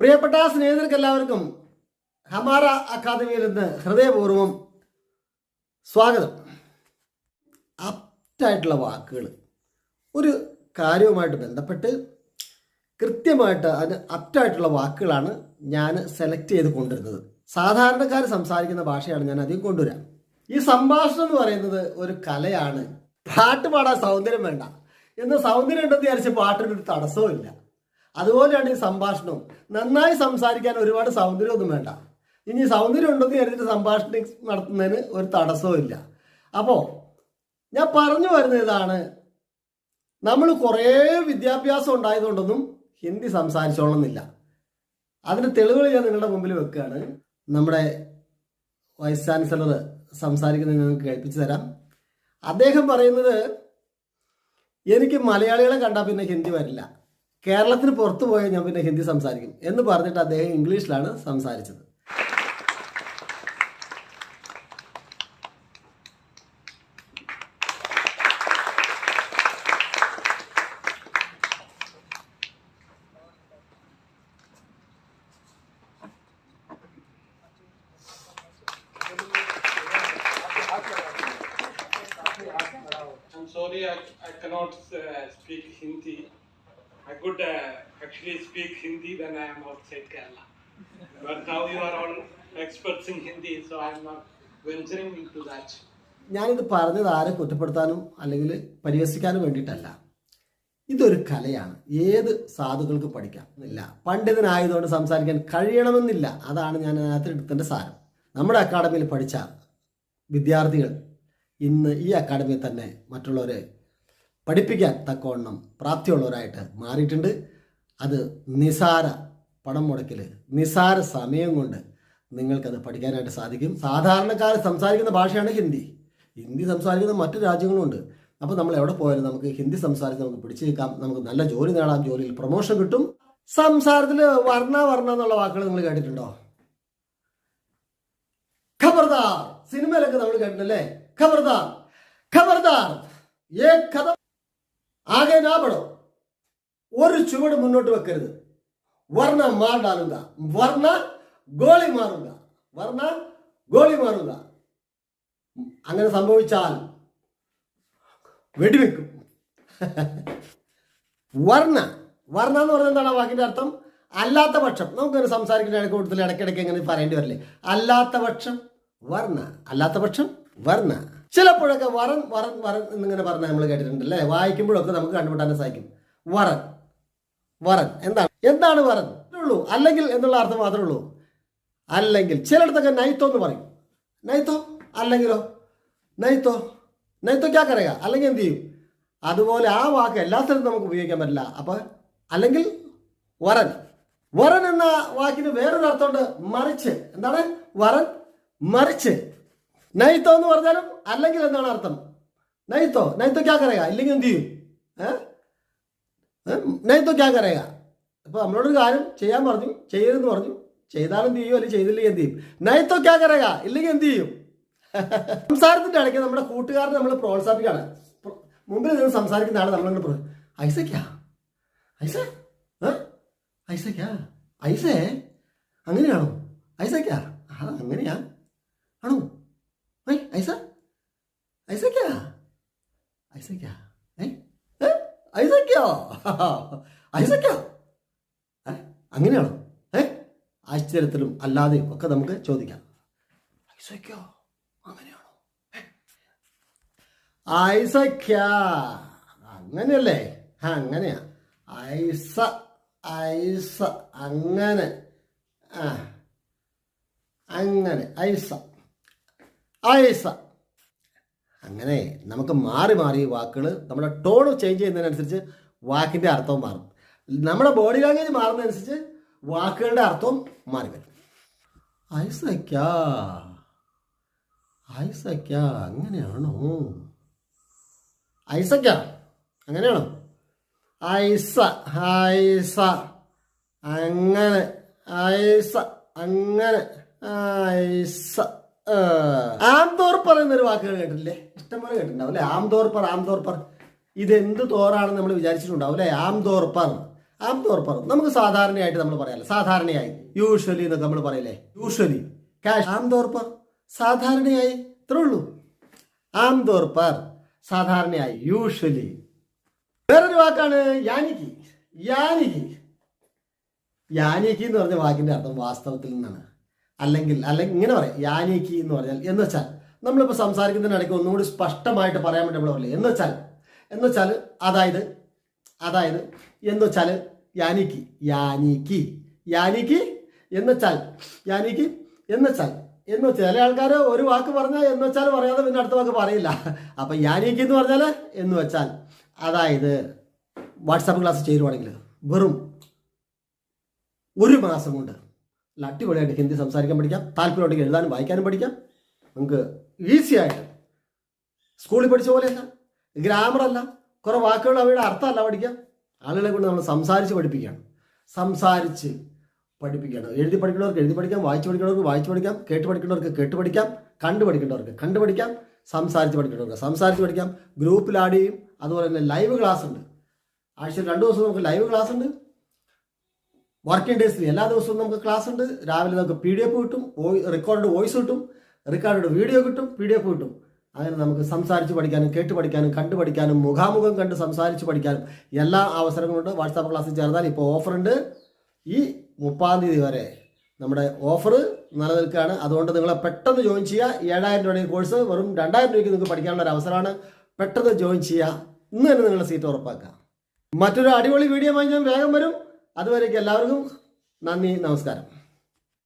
പ്രിയപ്പെട്ട സ്നേഹിതർക്ക് എല്ലാവർക്കും ഹമാര അക്കാദമിയിൽ നിന്ന് ഹൃദയപൂർവം സ്വാഗതം. അപ്റ്റായിട്ടുള്ള വാക്കുകൾ. ഒരു കാര്യവുമായിട്ട് ബന്ധപ്പെട്ട് കൃത്യമായിട്ട് അതിന് അപ്റ്റായിട്ടുള്ള വാക്കുകളാണ് ഞാൻ സെലക്ട് ചെയ്ത് കൊണ്ടുവരുന്നത്. സാധാരണക്കാർ സംസാരിക്കുന്ന ഭാഷയാണ് ഞാൻ അധികം കൊണ്ടുവരാം. ഈ സംഭാഷണം എന്ന് പറയുന്നത് ഒരു കലയാണ്. പാട്ട് പാടാൻ സൗന്ദര്യം വേണ്ട. എന്ന് സൗന്ദര്യം ഉണ്ടെന്ന് വിചാരിച്ച് പാട്ടിനൊരു തടസ്സവും ഇല്ല അതുപോലെയാണ് ഈ സംഭാഷണവും. നന്നായി സംസാരിക്കാൻ ഒരുപാട് സൗന്ദര്യമൊന്നും വേണ്ട. ഇനി സൗന്ദര്യം ഉണ്ടെന്ന് കരുതിയിട്ട് സംഭാഷണം നടത്തുന്നതിന് ഒരു തടസ്സവും ഇല്ല. അപ്പോൾ ഞാൻ പറഞ്ഞു വരുന്ന ഇതാണ്. നമ്മൾ കുറേ വിദ്യാഭ്യാസം ഉണ്ടായതുകൊണ്ടൊന്നും ഹിന്ദി സംസാരിച്ചോളണമെന്നില്ല. അതിന് തെളിവുകൾ ഞാൻ നിങ്ങളുടെ മുമ്പിൽ വെക്കുകയാണ്. നമ്മുടെ വൈസ് ചാൻസലർ സംസാരിക്കുന്നത് നിങ്ങൾക്ക് കേൾപ്പിച്ചു തരാം. അദ്ദേഹം പറയുന്നത് എനിക്ക് മലയാളികളെ കണ്ടാൽ പിന്നെ ഹിന്ദി വരില്ല. കേരളത്തിന് പുറത്തു പോയാൽ ഞാൻ പിന്നെ ഹിന്ദി സംസാരിക്കും എന്ന് പറഞ്ഞിട്ട് അദ്ദേഹം ഇംഗ്ലീഷിലാണ് സംസാരിച്ചത് I'm sorry, I, I cannot uh, speak Hindi. I could uh, actually speak Hindi when I am outside Kerala. But now you are all experts in Hindi, so I am not venturing into that. ഞാനിത് പറഞ്ഞത് ആരെ കുറ്റപ്പെടുത്താനും അല്ലെങ്കിൽ പരിഹസിക്കാനും വേണ്ടിയിട്ടല്ല. ഇതൊരു കലയാണ്. ഏത് സാധുക്കൾക്ക് പഠിക്കാം? എന്നില്ല പണ്ഡിതനായതുകൊണ്ട് സംസാരിക്കാൻ കഴിയണമെന്നില്ല. അതാണ് ഞാൻ അതിനകത്ത് എടുത്തതിന്റെ സാരം. നമ്മുടെ അക്കാഡമിയിൽ പഠിച്ച വിദ്യാർത്ഥികൾ ഇന്ന് ഈ അക്കാഡമിയിൽ തന്നെ മറ്റുള്ളവരെ പഠിപ്പിക്കാൻ തക്കവണ്ണം പ്രാപ്തിയുള്ളവരായിട്ട് മാറിയിട്ടുണ്ട്. അത് നിസാര പണം മുടക്കിൽ നിസാര സമയം കൊണ്ട് നിങ്ങൾക്കത് പഠിക്കാനായിട്ട് സാധിക്കും. സാധാരണക്കാർ സംസാരിക്കുന്ന ഭാഷയാണ് ഹിന്ദി. ഹിന്ദി സംസാരിക്കുന്ന മറ്റു രാജ്യങ്ങളുണ്ട് അപ്പോൾ നമ്മൾ എവിടെ പോയാലും നമുക്ക് ഹിന്ദി സംസാരിച്ച് നമുക്ക് പിടിച്ചു നിൽക്കാം. നമുക്ക് നല്ല ജോലി നേടാം. ജോലിയിൽ പ്രൊമോഷൻ കിട്ടും. സംസാരത്തിൽ വർണ വർണ എന്നുള്ള വാക്കുകൾ നിങ്ങൾ കേട്ടിട്ടുണ്ടോ? ഖബർദാർ. സിനിമയിലൊക്കെ നമ്മൾ കേട്ടിട്ടല്ലേ? ഖബർദാർ. ഖബർദാർ. ഏ കഥ ആകെ നാപടോ ഒരു ചുവട് മുന്നോട്ട് വെക്കരുത്. വർണ മാർ വർണ ഗോളി മാറുക വർണ ഗോളി മാറുക അങ്ങനെ സംഭവിച്ചാൽ വെടിവെക്കും. വർണ. വർണ എന്ന് പറഞ്ഞാൽ എന്താണ് വാക്കിന്റെ അർത്ഥം? അല്ലാത്ത പക്ഷം. നമുക്കൊരു സംസാരിക്കുന്ന ഇടയ്ക്ക് കൂടുതൽ ഇടയ്ക്കിടയ്ക്ക് എങ്ങനെ പറയേണ്ടി വരില്ലേ? അല്ലാത്ത പക്ഷം വർണ. അല്ലാത്ത പക്ഷം വർണ. ചിലപ്പോഴൊക്കെ വറൻ വറൻ വറൻ എന്നിങ്ങനെ പറഞ്ഞ നമ്മൾ കേട്ടിട്ടുണ്ട് അല്ലേ വായിക്കുമ്പോഴൊക്കെ നമുക്ക് കണ്ടുപിട്ടാൻ സാധിക്കും. വറൻ വറൻ എന്താണ്? എന്താണ് വറൻ ഉള്ളൂ. അല്ലെങ്കിൽ എന്നുള്ള അർത്ഥം മാത്രമേ ഉള്ളൂ. അല്ലെങ്കിൽ ചിലയിടത്തൊക്കെ നൈത്തോ എന്ന് പറയും. നൈത്തോ? അല്ലെങ്കിലോ? നൈത്തോ? നൈത്തോ ക്യാ കരക അല്ലെങ്കിൽ എന്ത് ചെയ്യും? അതുപോലെ ആ വാക്ക് എല്ലാ സ്ഥലത്തും നമുക്ക് ഉപയോഗിക്കാൻ പറ്റില്ല. അപ്പോൾ അല്ലെങ്കിൽ വരൻ. വരൻ എന്ന വാക്കിന് വേറൊരു അർത്ഥമുണ്ട്. മറിച്ച്. എന്താണ്? വരൻ മറിച്ച്. നൈത്തോ എന്ന് പറഞ്ഞാലും അല്ലെങ്കിൽ എന്താണ് അർത്ഥം? നൈത്തോ. നൈത്തോ ക്യാ കരക ഇല്ലെങ്കിൽ എന്ത് ചെയ്യും? നൈത്തോ ക്യാ കരക അപ്പോൾ നമ്മളോടൊരു കാര്യം ചെയ്യാൻ പറഞ്ഞു ചെയ്യരുതെന്ന് പറഞ്ഞു. ചെയ്താലും ചെയ്യും? അല്ലെങ്കിൽ ചെയ്തില്ലെങ്കിൽ എന്ത് ചെയ്യും? നൈത്തോ ക്യാ കരക ഇല്ലെങ്കിൽ എന്ത് ചെയ്യും? സംസാരത്തിന്റെ ഇടയ്ക്ക് നമ്മുടെ കൂട്ടുകാരനെ നമ്മൾ പ്രോത്സാഹിപ്പിക്കുകയാണ്. പ്ര- മുമ്പിൽ നിന്ന് സംസാരിക്കുന്ന ആളെ നമ്മളിങ്ങനെ പറഞ്ഞു ഐസക്കാ? ഐസ? ഐസക്കാ? ഐസേ? അങ്ങനെയാണോ? ഐസക്കാ? ആ അങ്ങനെയാ ആണോ ഐ ഐസ ഐസക്കാ ഐസക്കാ. ഏ? ഐസക്കോ? ഐസക്കാ? ഏ? അങ്ങനെയാണോ? ഏ? ആശ്ചര്യത്തിലും അല്ലാതെയും ഒക്കെ നമുക്ക് ചോദിക്കാം. ഐസക്കോ? അങ്ങനെയാണോ? ഐസക്ക. അങ്ങനെയല്ലേ? ആ അങ്ങനെയാ. ഐസ ഐസ അങ്ങനെ. ആ. അങ്ങനെ. ഐസ. ഐസ. അങ്ങനെ നമുക്ക് മാറി മാറി വാക്കുകൾ നമ്മുടെ ടോൺ ചേഞ്ച് ചെയ്യുന്നതിനനുസരിച്ച് വാക്കിന്റെ അർത്ഥവും മാറും. നമ്മുടെ ബോഡി ലാംഗ്വേജ് മാറുന്നതനുസരിച്ച് വാക്കുകളുടെ അർത്ഥവും മാറി വരും. ഐസക്ക ഐസക്ക അങ്ങനെയാണോ? ഐസക്ക അങ്ങനെയാണോ? ഐസ ഐസ അങ്ങനെ ഐസ അങ്ങനെ ഐസ. ആ. എന്നൊരു വാക്കുകൾ കേട്ടിട്ടില്ലേ? ഇഷ്ടംപോലെ കേട്ടിട്ടുണ്ടാവും അല്ലേ? ആംതോർപ്പർ ആംതോർപ്പർ എന്ത് തോറാണെന്ന് നമ്മൾ വിചാരിച്ചിട്ടുണ്ടാവും അല്ലേ? ആംതോർപ്പർ ആംതോർപ്പർ നമുക്ക് സാധാരണയായിട്ട് നമ്മൾ പറയാം സാധാരണയായി. യൂഷ്വലി എന്നൊക്കെ നമ്മൾ പറയില്ലേ? യൂഷ്വലി ക്യാഷ് ആംതോർപ്പർ പർ സാധാരണയായി. ഇത്രേ ഉള്ളൂ. ആംതോർപ്പർ പർ സാധാരണയായി. യൂഷ്വലി വേറൊരു വാക്കാണ് യാനിക്ക്. യാനിക്ക്. യാനിക്ക് എന്ന് പറഞ്ഞ വാക്കിന്റെ അർത്ഥം വാസ്തവത്തിൽ നിന്നാണ്. അല്ലെങ്കിൽ അല്ലെങ്കിൽ ഇങ്ങനെ പറയാം യാനിക്ക് എന്ന് പറഞ്ഞാൽ എന്ന് വെച്ചാൽ നമ്മളിപ്പോൾ സംസാരിക്കുന്നതിനിടയ്ക്ക് ഒന്നുകൂടി സ്പഷ്ടമായിട്ട് പറയാൻ വേണ്ടി നമ്മൾ പറയില്ല? എന്ന് വെച്ചാൽ എന്ന് വെച്ചാൽ അതായത് അതായത് എന്ന് വെച്ചാൽ യാനിക്ക് യാനിക്ക് യാനിക്ക് എന്ന് വെച്ചാൽ യാനിക്ക് എന്ന് വെച്ചാൽ എന്ന് ചില ആൾക്കാർ ഒരു വാക്ക് പറഞ്ഞാൽ എന്ന് വെച്ചാൽ പറയാതെ പിന്നെ അടുത്ത വാക്ക് പറയില്ല. അപ്പം യാനിക്ക് എന്ന് പറഞ്ഞാൽ എന്ന് വെച്ചാൽ അതായത് വാട്സാപ്പ് ക്ലാസ് ചേരുവാണെങ്കിൽ വെറും ഒരു മാസം കൊണ്ട് നല്ല അടിപൊളിയായിട്ട് ഹിന്ദി സംസാരിക്കാൻ പഠിക്കാം. താല്പര്യമുണ്ടെങ്കിൽ എഴുതാനും വായിക്കാനും പഠിക്കാം. നമുക്ക് ഈസി ആയിട്ട് സ്കൂളിൽ പഠിച്ച പോലെയല്ല ഗ്രാമർ അല്ല കുറേ വാക്കുകൾ അവയുടെ അർത്ഥമല്ല പഠിക്കാം. ആളുകളെ കൊണ്ട് നമ്മൾ സംസാരിച്ച് പഠിപ്പിക്കുകയാണ് സംസാരിച്ച് പഠിപ്പിക്കുകയാണ് എഴുതി പഠിക്കുന്നവർക്ക് എഴുതി പഠിക്കാം വായിച്ച് പഠിക്കുന്നവർക്ക് വായിച്ച് പഠിക്കാം കേട്ട് പഠിക്കുന്നവർക്ക് കേട്ട് പഠിക്കാം കണ്ടു പഠിക്കേണ്ടവർക്ക് കണ്ടു പഠിക്കാം സംസാരിച്ച് പഠിക്കേണ്ടവർക്ക് സംസാരിച്ച് പഠിക്കാം. ഗ്രൂപ്പിൽ ആഡ് ചെയ്യും. അതുപോലെ തന്നെ ലൈവ് ക്ലാസ് ഉണ്ട്. ആഴ്ചയിൽ രണ്ട് ദിവസം നമുക്ക് ലൈവ് ക്ലാസ് ഉണ്ട്. വർക്കിംഗ് ഡേയ്സിൽ എല്ലാ ദിവസവും നമുക്ക് ക്ലാസ് ഉണ്ട്. രാവിലെ നമുക്ക് പി ഡി എഫ് കിട്ടും റെക്കോർഡ് വോയിസ് കിട്ടും റെക്കോർഡ് വീഡിയോ കിട്ടും പി ഡി എഫ് കിട്ടും. അങ്ങനെ നമുക്ക് സംസാരിച്ച് പഠിക്കാനും കേട്ട് പഠിക്കാനും കണ്ടു പഠിക്കാനും മുഖാമുഖം കണ്ട് സംസാരിച്ച് പഠിക്കാനും എല്ലാ അവസരങ്ങളുണ്ട്. വാട്സാപ്പ് ക്ലാസ്സിൽ ചേർന്നാൽ ഇപ്പോൾ ഓഫറുണ്ട് ഈ മുപ്പാം തീയതി വരെ നമ്മുടെ ഓഫർ നിലനിൽക്കുകയാണ്. അതുകൊണ്ട് നിങ്ങളെ പെട്ടെന്ന് ജോയിൻ ചെയ്യുക. ഏഴായിരം രൂപയുടെ കോഴ്സ് വെറും രണ്ടായിരം രൂപയ്ക്ക് നിങ്ങൾക്ക് പഠിക്കാനുള്ള അവസരമാണ്. പെട്ടെന്ന് ജോയിൻ ചെയ്യുക. ഇന്ന് തന്നെ നിങ്ങളുടെ സീറ്റ് ഉറപ്പാക്കുക. മറ്റൊരു അടിപൊളി വീഡിയോ ഞാൻ വേഗം വരും. അതുവരേക്കും എല്ലാവർക്കും നന്ദി നമസ്കാരം.